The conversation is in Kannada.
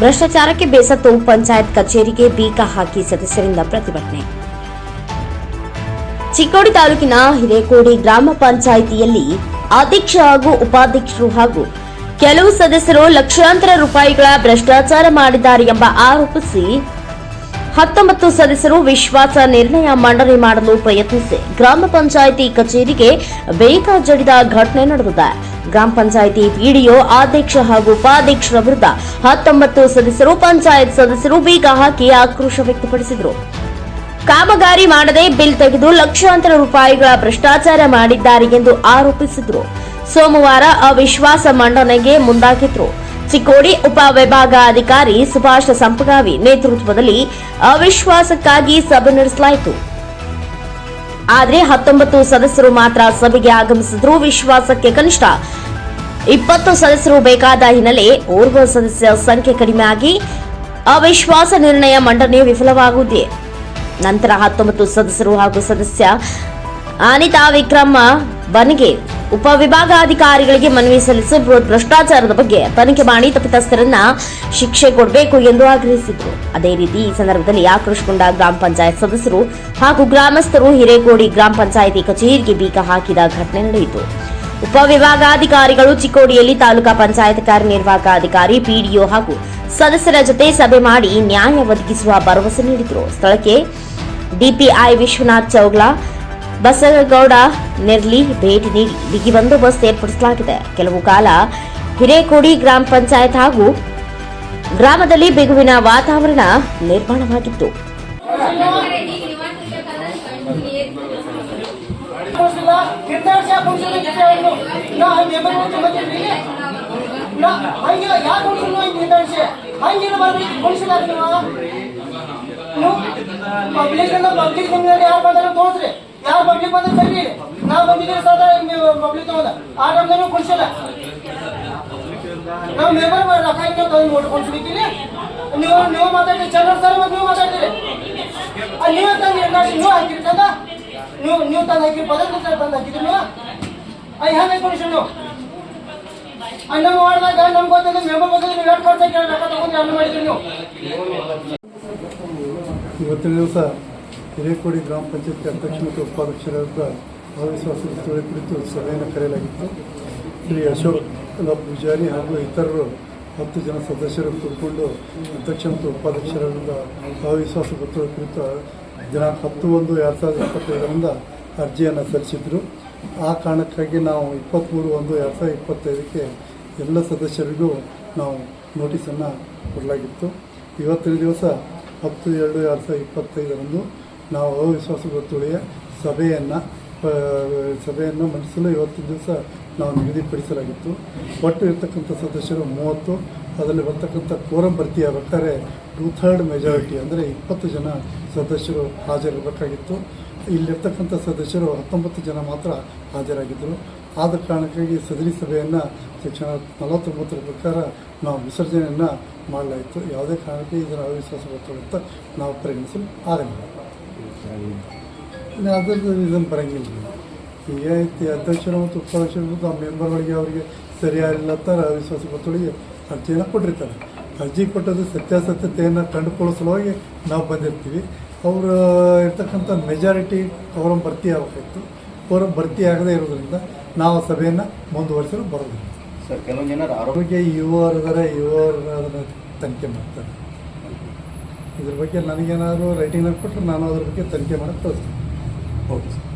ಭ್ರಷ್ಟಾಚಾರಕ್ಕೆ ಬೇಸತ್ತು ಪಂಚಾಯತ್ ಕಚೇರಿಗೆ ಬೀಗ ಹಾಕಿ ಸದಸ್ಯರಿಂದ ಪ್ರತಿಭಟನೆ. ಚಿಕ್ಕೋಡಿ ತಾಲೂಕಿನ ಹಿರೇಕೋಡಿ ಗ್ರಾಮ ಪಂಚಾಯಿತಿಯಲ್ಲಿ ಅಧ್ಯಕ್ಷ ಹಾಗೂ ಉಪಾಧ್ಯಕ್ಷರು ಹಾಗೂ ಕೆಲವು ಸದಸ್ಯರು ಲಕ್ಷಾಂತರ ರೂಪಾಯಿಗಳ ಭ್ರಷ್ಟಾಚಾರ ಮಾಡಿದ್ದಾರೆ ಎಂಬ ಆರೋಪಿಸಿ ಹತ್ತೊಂಬತ್ತು ಸದಸ್ಯರು ವಿಶ್ವಾಸ ನಿರ್ಣಯ ಮಂಡನೆ ಮಾಡಲು ಪ್ರಯತ್ನಿಸಿ ಗ್ರಾಮ ಪಂಚಾಯಿತಿ ಕಚೇರಿಗೆ ಬೇಗ ಜಡಿದ ಘಟನೆ ನಡೆದಿದೆ. ಗ್ರಾಮ ಪಂಚಾಯಿತಿ ಪಿಡಿಒ ಅಧ್ಯಕ್ಷ ಹಾಗೂ ಉಪಾಧ್ಯಕ್ಷರ ವಿರುದ್ಧ ಹತ್ತೊಂಬತ್ತು ಸದಸ್ಯರು, ಪಂಚಾಯತ್ ಸದಸ್ಯರು ಬೀಗ ಹಾಕಿ ಆಕ್ರೋಶ ವ್ಯಕ್ತಪಡಿಸಿದರು. ಕಾಮಗಾರಿ ಮಾಡದೆ ಬಿಲ್ ತೆಗೆದು ಲಕ್ಷಾಂತರ ರೂಪಾಯಿಗಳ ಭ್ರಷ್ಟಾಚಾರ ಮಾಡಿದ್ದಾರೆ ಎಂದು ಆರೋಪಿಸಿದ್ರು. ಸೋಮವಾರ ಅವಿಶ್ವಾಸ ಮಂಡನೆಗೆ ಮುಂದಾಗಿದ್ರು. ಚಿಕ್ಕೋಡಿ ಉಪವಿಭಾಗಾಧಿಕಾರಿ ಸುಭಾಷ್ ಸಂಪಗಾವಿ ನೇತೃತ್ವದಲ್ಲಿ ಅವಿಶ್ವಾಸಕ್ಕಾಗಿ ಸಭೆ ನಡೆಸಲಾಯಿತು. ಆದರೆ ಹತ್ತೊಂಬತ್ತು ಸದಸ್ಯರು ಮಾತ್ರ ಸಭೆಗೆ ಆಗಮಿಸಿದ್ರು. ವಿಶ್ವಾಸಕ್ಕೆ ಕನಿಷ್ಠ ಇಪ್ಪತ್ತು ಸದಸ್ಯರು ಬೇಕಾದ ಹಿನ್ನೆಲೆ ಓರ್ವ ಸದಸ್ಯ ಸಂಖ್ಯೆ ಕಡಿಮೆಯಾಗಿ ಅವಿಶ್ವಾಸ ನಿರ್ಣಯ ಮಂಡನೆ ವಿಫಲವಾಗುವುದೇ ನಂತರ ಹತ್ತೊಂಬತ್ತು ಸದಸ್ಯರು ಹಾಗೂ ಸದಸ್ಯ ಅನಿತಾ ವಿಕ್ರಮ ಬನ್ಗೆ ಉಪವಿಭಾಗಾಧಿಕಾರಿಗಳಿಗೆ ಮನವಿ ಸಲ್ಲಿಸಿ ಭ್ರಷ್ಟಾಚಾರದ ಬಗ್ಗೆ ತನಿಖೆ ಮಾಡಿ ತಪ್ಪಿತಸ್ಥರನ್ನ ಶಿಕ್ಷೆ ಕೊಡಬೇಕು ಎಂದು ಆಗ್ರಹಿಸಿದರು. ಅದೇ ರೀತಿ ಈ ಸಂದರ್ಭದಲ್ಲಿ ಆಕ್ರೋಶಗೊಂಡ ಗ್ರಾಮ ಪಂಚಾಯತ್ ಸದಸ್ಯರು ಹಾಗೂ ಗ್ರಾಮಸ್ಥರು ಹಿರೇಕೋಡಿ ಗ್ರಾಮ ಪಂಚಾಯಿತಿ ಕಚೇರಿಗೆ ಬೀಗ ಹಾಕಿದ ಘಟನೆ ನಡೆಯಿತು. ಉಪವಿಭಾಗಾಧಿಕಾರಿಗಳು ಚಿಕ್ಕೋಡಿಯಲ್ಲಿ ತಾಲೂಕಾ ಪಂಚಾಯತ್ ಕಾರ್ಯನಿರ್ವಾಹಕ ಅಧಿಕಾರಿ ಪಿಡಿಒ ಹಾಗೂ ಸದಸ್ಯರ ಜೊತೆ ಸಭೆ ಮಾಡಿ ನ್ಯಾಯ ಒದಗಿಸುವ ಭರವಸೆ ನೀಡಿದರು. ಸ್ಥಳಕ್ಕೆ ಡಿಪಿಐ ವಿಶ್ವನಾಥ್ ಚೌಗ್ಲಾ ಬಸಗೌಡ ನೆರ್ಲಿ ಭೇಟಿ ನೀಡಿ ಬಿಗಿ ಬಂದೋಬಸ್ತ್ ಏರ್ಪಡಿಸಲಾಗಿದೆ. ಕೆಲವು ಕಾಲ ಹಿರೇಕೋಡಿ ಗ್ರಾಮ ಪಂಚಾಯತ್ ಹಾಗೂ ಗ್ರಾಮದಲ್ಲಿ ಬಿಗುವಿನ ವಾತಾವರಣ ನಿರ್ಮಾಣವಾಗಿತ್ತು. ಪಬ್ಲಿಕ್ ಪಬ್ಲಿಕ್ ಯಾರು ಬಂದ್ರೆ ತೋರಿಸ್ರಿ ಯಾರು ಪಬ್ಲಿಕ್ ಬಂದ್ರೆ ಸರಿ ನಾ ಬಂದಿದ್ದೀರಿ ಸದಾ ಪಬ್ಲಿಕ್ ತಗೊಂಡ. ಆ ನಮ್ದೇನು ಕೊಡ್ಸಿಲ್ಲ ನಾವು ಮೆಂಬರ್ ರೊಕ್ಕ ಹಿಂಗೆ ತಂದು ನೋಡಿ ಕೊಡ್ಸ್ಲಿಕ್ಕಿರಿ ನೀವು ನೀವು ಮಾತಾಡ್ತೀರಿ. ಚಂದ್ರ ಸರ್ ಮತ್ತೆ ನೀವು ಮಾತಾಡ್ತೀರಿ. ನೀವೇ ತಂದು ನೀವು ಹಾಕಿರಿ ಚಂದ ನೀವು ನೀವು ತಂದು ಹಾಕಿರಿ ಪದಾರ್ಥ ತಂದು ಹಾಕಿದ್ರಿ ನೀವು. ಅಯ್ಯ ಹೆಂಗೆ ನೀವು ಅಣ್ಣ ಮಾಡಿದಾಗ ನಮ್ಗೆ ಗೊತ್ತಂದ್ರೆ ಮೆಂಬರ್ ಗೊತ್ತಂದ್ರೆ ನೀವು ಎರಡು ಕೇಳಿ ರೊಕ್ಕ ತಗೊಂಡು ಅಣ್ಣ ಮಾಡಿದ್ರಿ ನೀವು. ಇವತ್ತಿನ ದಿವಸ ಹಿರೇಕೋಡಿ ಗ್ರಾಮ ಪಂಚಾಯತ್ ಅಧ್ಯಕ್ಷ ಮತ್ತು ಉಪಾಧ್ಯಕ್ಷರಾದ ಅವಿಶ್ವಾಸ ಸ್ಥಳ ಕುರಿತು ಸಭೆಯನ್ನು ಕರೆಯಲಾಗಿತ್ತು. ಶ್ರೀ ಅಶೋಕ್ ಪೂಜಾರಿ ಹಾಗೂ ಇತರರು ಹತ್ತು ಜನ ಸದಸ್ಯರು ಕೂಡಿಕೊಂಡು ಅಧ್ಯಕ್ಷ ಮತ್ತು ಉಪಾಧ್ಯಕ್ಷರಾದ ಅವಿಶ್ವಾಸ ಗೊತ್ತುಗಳ ಕುರಿತು ದಿನಾಂಕ ಹತ್ತು ಒಂದು ಎರಡು ಸಾವಿರದ ಇಪ್ಪತ್ತೈದರಿಂದ ಅರ್ಜಿಯನ್ನು ಸಲ್ಲಿಸಿದರು. ಆ ಕಾರಣಕ್ಕಾಗಿ ನಾವು ಇಪ್ಪತ್ತ್ಮೂರು ಒಂದು ಎರಡು ಸಾವಿರದ ಇಪ್ಪತ್ತೈದಕ್ಕೆ ಎಲ್ಲ ಸದಸ್ಯರಿಗೂ ನಾವು ನೋಟಿಸನ್ನು ಕೊಡಲಾಗಿತ್ತು. ಇವತ್ತಿನ ದಿವಸ ಹತ್ತು ಎರಡು ಎರಡು ಸಾವಿರದ ಇಪ್ಪತ್ತೈದರಂದು ನಾವು ಅವಿಶ್ವಾಸ ಗೊತ್ತುವಳಿಯ ಸಭೆಯನ್ನು ಸಭೆಯನ್ನು ಮಂಡಿಸಲು ಇವತ್ತಿನ ದಿವಸ ನಾವು ನಿಗದಿಪಡಿಸಲಾಗಿತ್ತು. ಒಟ್ಟು ಇರ್ತಕ್ಕಂಥ ಸದಸ್ಯರು ಮೂವತ್ತು, ಅದರಲ್ಲಿ ಬರ್ತಕ್ಕಂಥ ಕೋರಂ ಭರ್ತಿಯಾಗಬೇಕಾದ್ರೆ ಟೂ ಥರ್ಡ್ ಮೆಜಾರಿಟಿ ಅಂದರೆ ಇಪ್ಪತ್ತು ಜನ ಸದಸ್ಯರು ಹಾಜರಿರಬೇಕಾಗಿತ್ತು. ಇಲ್ಲಿರ್ತಕ್ಕಂಥ ಸದಸ್ಯರು ಹತ್ತೊಂಬತ್ತು ಜನ ಮಾತ್ರ ಹಾಜರಾಗಿದ್ದರು. ಆದ ಕಾರಣಕ್ಕಾಗಿ ಸದರಿ ಸಭೆಯನ್ನು ಶಿಕ್ಷಣ ನಲವತ್ತೊಂಬತ್ತರ ಪ್ರಕಾರ ನಾವು ವಿಸರ್ಜನೆಯನ್ನು ಮಾಡಲಾಯಿತು. ಯಾವುದೇ ಕಾರಣಕ್ಕೆ ಇದರ ಅವಿಶ್ವಾಸ ಅಂತ ನಾವು ಪರಿಗಣಿಸಲು ಆಗಲಿಲ್ಲ. ಇನ್ನು ಅದರದ್ದು ಇದನ್ನು ಬರಂಗಿಲ್ಲ. ಈಗ ಐತಿ ಅಧ್ಯಕ್ಷರು ಮತ್ತು ಉಪಾಧ್ಯಕ್ಷರು ಮತ್ತು ಆ ಮೆಂಬರ್ಗಳಿಗೆ ಅವರಿಗೆ ಸರಿಯಾಗಿಲ್ಲ ಅಂತ ಅವಿಶ್ವಾಸ ಗೊತ್ತುವಳಿಗೆ ಅರ್ಜಿಯನ್ನು ಕೊಟ್ಟಿರ್ತಾರೆ. ಅರ್ಜಿ ಕೊಟ್ಟದ್ದು ಸತ್ಯಾಸತ್ಯತೆಯನ್ನು ಕಂಡುಕೊಳ್ಳೋ ಸಲುವಾಗಿ ನಾವು ಬಂದಿರ್ತೀವಿ. ಅವರು ಇರ್ತಕ್ಕಂಥ ಮೆಜಾರಿಟಿ ಕೋರಂ ಭರ್ತಿ ಆಗಬೇಕಿತ್ತು ಕವರಂ ಭರ್ತಿ ಆಗದೇ ಇರೋದ್ರಿಂದ ನಾವು ಆ ಸಭೆಯನ್ನು ಮುಂದುವರಿಸಲು ಬರೋದಿಲ್ಲ. ಸರ್ ಕೆಲವೊಂದು ಜನ ಆರೋಗ್ಯ ಯುವರ್ ಅದನ್ನು ತನಿಖೆ ಮಾಡ್ತಾರೆ. ಇದ್ರ ಬಗ್ಗೆ ನನಗೇನಾದರೂ ರೈಟಿಂಗ್ ಕೊಟ್ಟರೆ ನಾನು ಅದ್ರ ಬಗ್ಗೆ ತನಿಖೆ ಮಾಡಕ್ಕೆ ಕಳಿಸ್ತೀನಿ ಓಕೆ ಸರ್